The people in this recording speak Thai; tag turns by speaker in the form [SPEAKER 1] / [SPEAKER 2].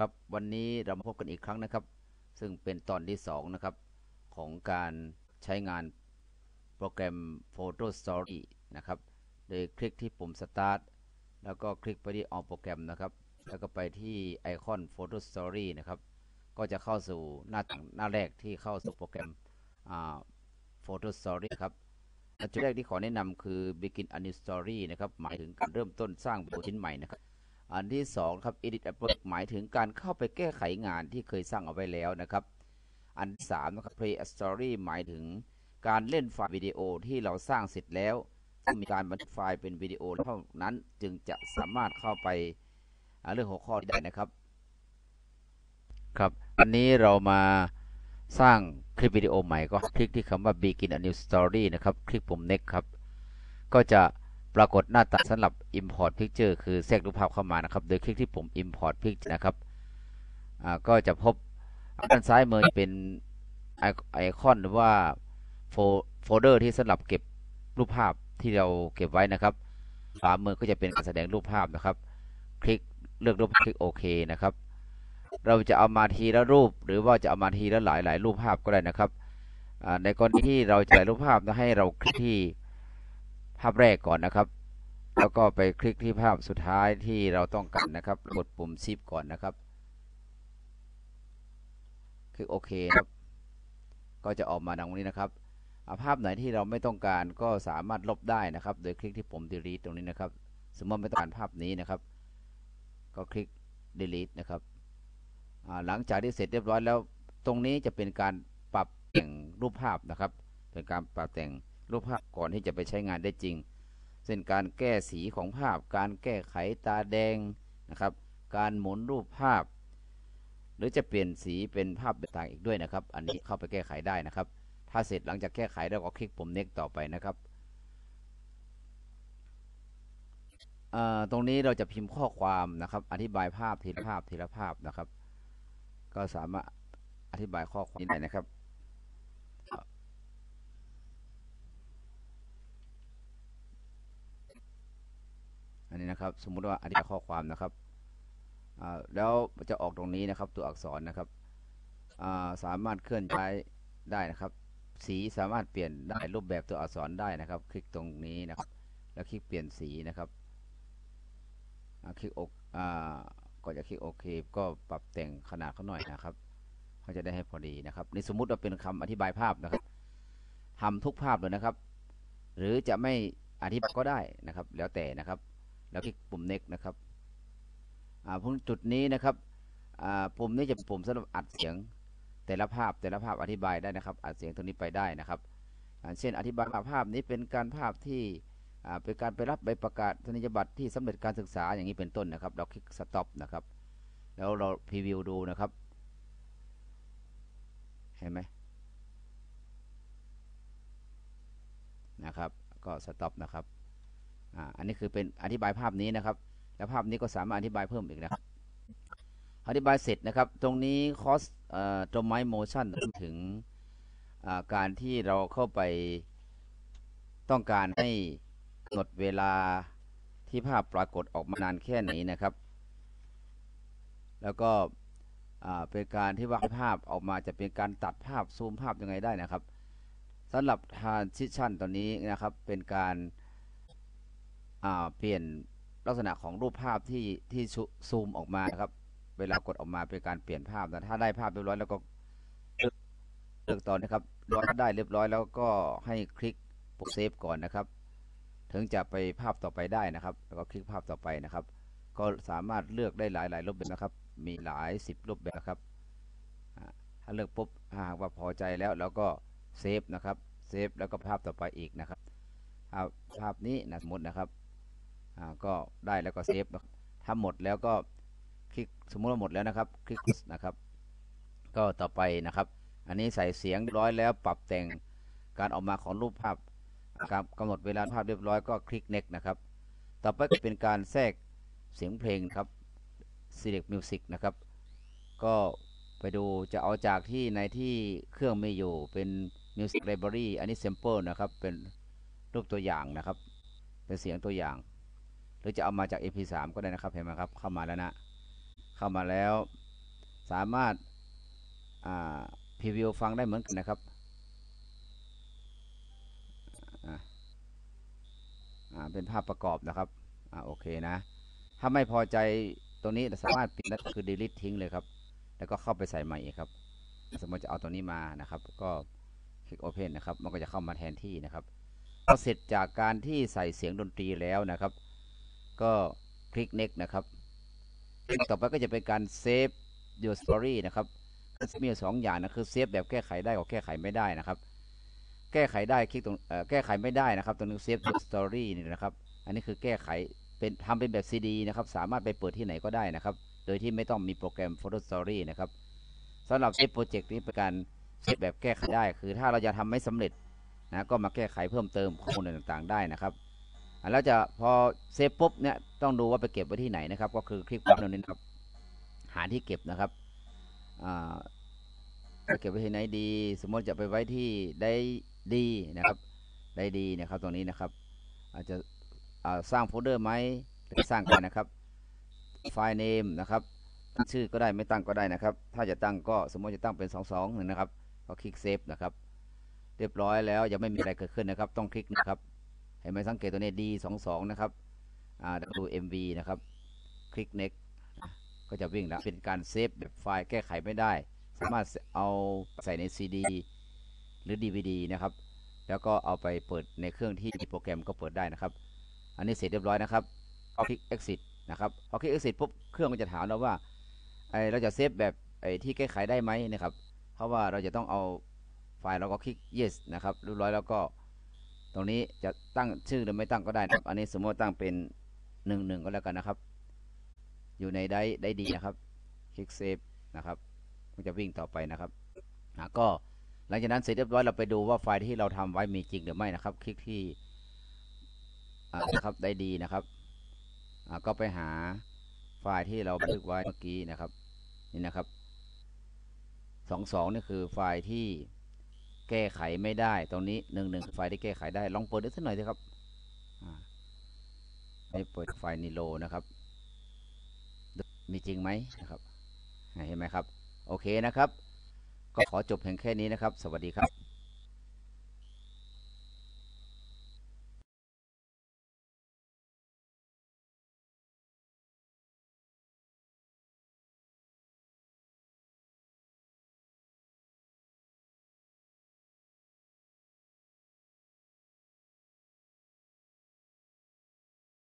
[SPEAKER 1] ครับวันนี้เรามาพบกันอีกครั้งนะครับ ซึ่งเป็นตอนที่2นะครับของการใช้งานโปรแกรม Photo Story นะครับโดยคลิกที่ปุ่ม Start แล้วก็คลิกไปที่ All โปรแกรมนะครับ แล้วก็ไปที่ไอคอน Photo Story นะครับ ก็จะเข้าสู่หน้าต่างหน้าแรกที่เข้าสู่โปรแกรม Photo Story ครับจุดแรกที่ขอแนะนำคือ Begin a new story นะครับ หมายถึงการเริ่มต้นสร้างวิดีโอชิ้นใหม่นะครับ อันที่2ครับ Edit a project หมายถึงการเข้าไปแก้ไขงานที่เคยสร้างเอาไว้แล้วนะครับ อันที่3นะครับ Play a story หมายถึงการเล่นไฟล์วิดีโอที่เราสร้างเสร็จแล้วมีการบันทึกไฟล์เป็นวิดีโอเท่านั้นจึงจะสามารถเข้าไปเรื่องหัวข้อได้นะครับ ครับวันนี้เรามาสร้างคลิปวิดีโอใหม่ก็คลิกที่คำว่า begin a new story นะครับ คลิกปุ่ม next ครับ ก็จะ ปรากฏหน้าตาสำหรับ import picture คือแทรกรูปภาพเข้ามานะครับ โดยคลิกที่ปุ่ม import picture นะครับก็จะพบด้านซ้ายมือเป็นไอคอนหรือว่าโฟลเดอร์ที่สำหรับเก็บรูปภาพที่เราเก็บไว้นะครับขวามือก็จะเป็นการแสดงรูปภาพนะครับ คลิกเลือกรูปคลิกโอเคนะครับ เราจะเอามาทีละรูป หรือว่าจะเอามาทีละหลายหลายรูปภาพก็ได้นะครับในกรณีที่เราจะรูปภาพให้เราคลิกที่ ภาพแรกก่อนนะครับ แล้วก็ไปคลิกที่ภาพสุดท้ายที่เราต้องการนะครับ กดปุ่มชิปก่อนนะครับ คลิกโอเคครับก็จะออกมาดังนี้นะครับภาพไหนที่เราไม่ต้องการก็สามารถลบได้นะครับ โดยคลิกที่ปุ่ม delete ตรงนี้นะครับ สมมติไม่ต้องการภาพนี้นะครับ ก็คลิก delete นะครับหลังจากที่เสร็จเรียบร้อยแล้ว ตรงนี้จะเป็นการปรับแต่งรูปภาพนะครับ เป็นการปรับแต่ง รูปภาพก่อนที่จะไปใช้งานได้จริง เช่นการแก้สีของภาพ การแก้ไขตาแดงนะครับ การหมุนรูปภาพ หรือจะเปลี่ยนสีเป็นภาพต่างอีกด้วยนะครับ อันนี้เข้าไปแก้ไขได้นะครับ ถ้าเสร็จหลังจากแก้ไขแล้วก็คลิกปุ่ม next ต่อไปนะครับตรงนี้เราจะพิมพ์ข้อความนะครับ อธิบายภาพทีละภาพทีละภาพนะครับ ก็สามารถอธิบายข้อความนี้ได้นะครับ นนี้นะครับ สมมุติว่าอธิบายข้อความนะครับแล้วจะออกตรงนี้นะครับ ตัวอักษรนะครับสามารถเคลื่อนย้ายได้นะครับ สีสามารถเปลี่ยนได้รูปแบบตัวอักษรได้นะครับ คลิกตรงนี้นะครับ แล้วคลิกเปลี่ยนสีนะครับคลิกอกก็จะคลิกโอเค ก็ปรับแต่งขนาดเขาหน่อยนะครับเขาจะได้ให้พอดีนะครับในสมมุติว่าเป็นคำอธิบายภาพนะครับทำทุกภาพเลยนะครับ หรือจะไม่อธิบายก็ได้นะครับ แล้วแต่นะครับ แล้วคลิกปุ่ม next นะครับพุ่จุดนี้นะครับปุ่มนี้จะปุ่มสำหรับอัดเสียงแต่ละภาพแต่ละภาพอธิบายได้นะครับ อัดเสียงตรงนี้ไปได้นะครับเช่นอธิบายภาพนี้เป็นการภาพที่เป็นการไปรับใบประกาศนียบัตรที่สำเร็จการศึกษาอย่างนี้เป็นต้นนะครับ เราคลิก stop นะครับ แล้วเราพรีวิวดูนะครับ เห็นไหมนะครับ ก็ stop นะครับ อันนี้คือเป็นอธิบายภาพนี้นะครับ แล้วภาพนี้ก็สามารถอธิบายเพิ่มอีกนะครับ อธิบายเสร็จนะครับ ตรงนี้คอสตรมไมโมชั่นถึงการที่เราเข้าไปต้องการให้กำหนดเวลาที่ภาพปรากฏออกมานานแค่ไหนนะครับ แล้วก็เป็นการที่ว่าภาพออกมาจะเป็นการตัดภาพซูมภาพยังไงได้นะครับสำหรับ transition ตอนนี้นะครับเป็นการ เปลี่ยนลักษณะของรูปภาพที่ที่ซูมออกมาครับ เวลากดออกมาเป็นการเปลี่ยนภาพนะถ้าได้ภาพเรียบร้อยแล้วก็เลือกตอนนะครับร้อยได้เรียบร้อยแล้วก็ให้คลิกปุ่มเซฟก่อนนะครับ ถึงจะไปภาพต่อไปได้นะครับ แล้วก็คลิกภาพต่อไปนะครับ ก็สามารถเลือกได้หลายหลายรูปแบบนะครับ มีหลายสิบรูปแบบครับถ้าเลือกปุ๊บหากว่าพอใจแล้วแล้วก็เซฟนะครับเซฟแล้วก็ภาพต่อไปอีกนะครับภาพนี้นะสมมตินะครับ ก็ได้แล้วก็เซฟทำหมดแล้วก็คลิกสมมติว่าหมดแล้วนะครับ คลิกนะครับ ก็ต่อไปนะครับ อันนี้ใส่เสียงร้อยแล้วปรับแต่งการออกมาของรูปภาพครับกำหนดเวลาภาพเรียบร้อยก็คลิก next นะครับ ต่อไปเป็นการแทรกเสียงเพลงครับ select music นะครับ ก็ไปดูจะเอาจากที่ในที่เครื่องไม่อยู่เป็น music library อันนี้ sample นะครับ เป็นรูปตัวอย่างนะครับ เป็นเสียงตัวอย่าง รือจะเอามาจาก MP3 ก็ได้นะครับเห็นไหมครับเข้ามาแล้วนะเข้ามาแล้วสามารถอ่าพรีวิวฟังได้เหมือนกันนะครับอ่าอ่าเป็นภาพประกอบนะครับอ่าโอเคนะ ถ้าไม่พอใจตรงนี้สามารถปิดนั่นก็คือ delete ทิ้งเลยครับ แล้วก็เข้าไปใส่ใหม่อีกครับ สมมติจะเอาตัวนี้มานะครับ ก็คลิก Open นะครับ มันก็จะเข้ามาแทนที่นะครับพอเสร็จจากการที่ใส่เสียงดนตรีแล้วนะครับ ก็คลิก next นะครับ ต่อไปก็จะเป็นการ save your story นะครับมีอยู่สองอย่างนะคือเซฟแบบแก้ไขได้กับแก้ไขไม่ได้นะครับ แก้ไขได้คลิกตรงเอ่อแก้ไขไม่ได้นะครับ ตรงนี้ save your story นี่นะครับ อันนี้คือแก้ไขเป็นทำเป็นแบบ CD นะครับ สามารถไปเปิดที่ไหนก็ได้นะครับ โดยที่ไม่ต้องมีโปรแกรม Photo Story นะครับสำหรับเซฟโปรเจกต์นี้เป็นการเซฟแบบแก้ไขได้ คือถ้าเราจะทำไม่สำเร็จนะก็มาแก้ไขเพิ่มเติมข้อมูลต่างๆ ได้นะครับอะ แล้วจะพอเซฟปุ๊บเนี่ยต้องดูว่าไปเก็บไว้ที่ไหนนะครับ ก็คือคลิกปั๊บตรงนี้นครับ หาที่เก็บนะครับเก็บไว้ที่ไหนดี สมมติจะไปไว้ที่ได้ดีนะครับได้ดีนะครับตรงนี้นะครับ อาจจะสร้างโฟลเดอร์ไหมหรือสร้างกันนะครับไฟล์เนมนะครับตั้งชื่อก็ได้ไม่ตั้งก็ได้นะครับ ถ้าจะตั้งก็สมมติจะตั้งเป็น2 2หนึ่งนะครับก็คลิกเซฟนะครับ เรียบร้อยแล้วยังไม่มีอะไรเกิดขึ้นนะครับ ต้องคลิกนะครับ ห็นไหมสังเกตตัวนี้ D 2 2นะครับอ่า WMV นะครับ คลิก next ก็จะวิ่งแล้ว เป็นการเซฟแบบไฟล์แก้ไขไม่ได้ สามารถเอาใส่ใน CD หรือ DVD นะครับ แล้วก็เอาไปเปิดในเครื่องที่มีโปรแกรมก็เปิดได้นะครับ อันนี้เสร็จเรียบร้อยนะครับเอาคลิก exit นะครับพอคลิก exit ปุ๊บเครื่องมันจะถามเราว่าไอเราจะเซฟแบบไอที่แก้ไขได้ไหมนะครับ เพราะว่าเราจะต้องเอาไฟล์เราก็คลิก yes นะครับเรียบร้อยแล้วก็ ตรงนี้จะตั้งชื่อหรือไม่ตั้งก็ได้นะครับ อันนี้สมมติตั้งเป็นหนึ่งหนึ่งก็แล้วกันนะครับ อยู่ในได้ได้ดีนะครับ คลิกเซฟนะครับมันจะวิ่งต่อไปนะครับอะก็หลังจากนั้นเสร็จเรียบร้อยเราไปดูว่าไฟล์ที่เราทำไว้มีจริงหรือไม่นะครับ คลิกที่นะครับได้ดีนะครับก็ไปหาไฟล์ที่เราบันทึกไว้เมื่อกี้นะครับ นี่นะครับสองสองนี่คือไฟล์ที่ แก้ไขไม่ได้ ตรงนี้หนึ่งหนึ่งไฟที่แก้ไขได้ ลองเปิดดูสักหน่อยสิครับอ่าให้เปิดไฟนิโลนะครับ มีจริงไหมนะครับ เห็นไหมครับ โอเคนะครับ ก็ขอจบเพียงแค่นี้นะครับ สวัสดีครับ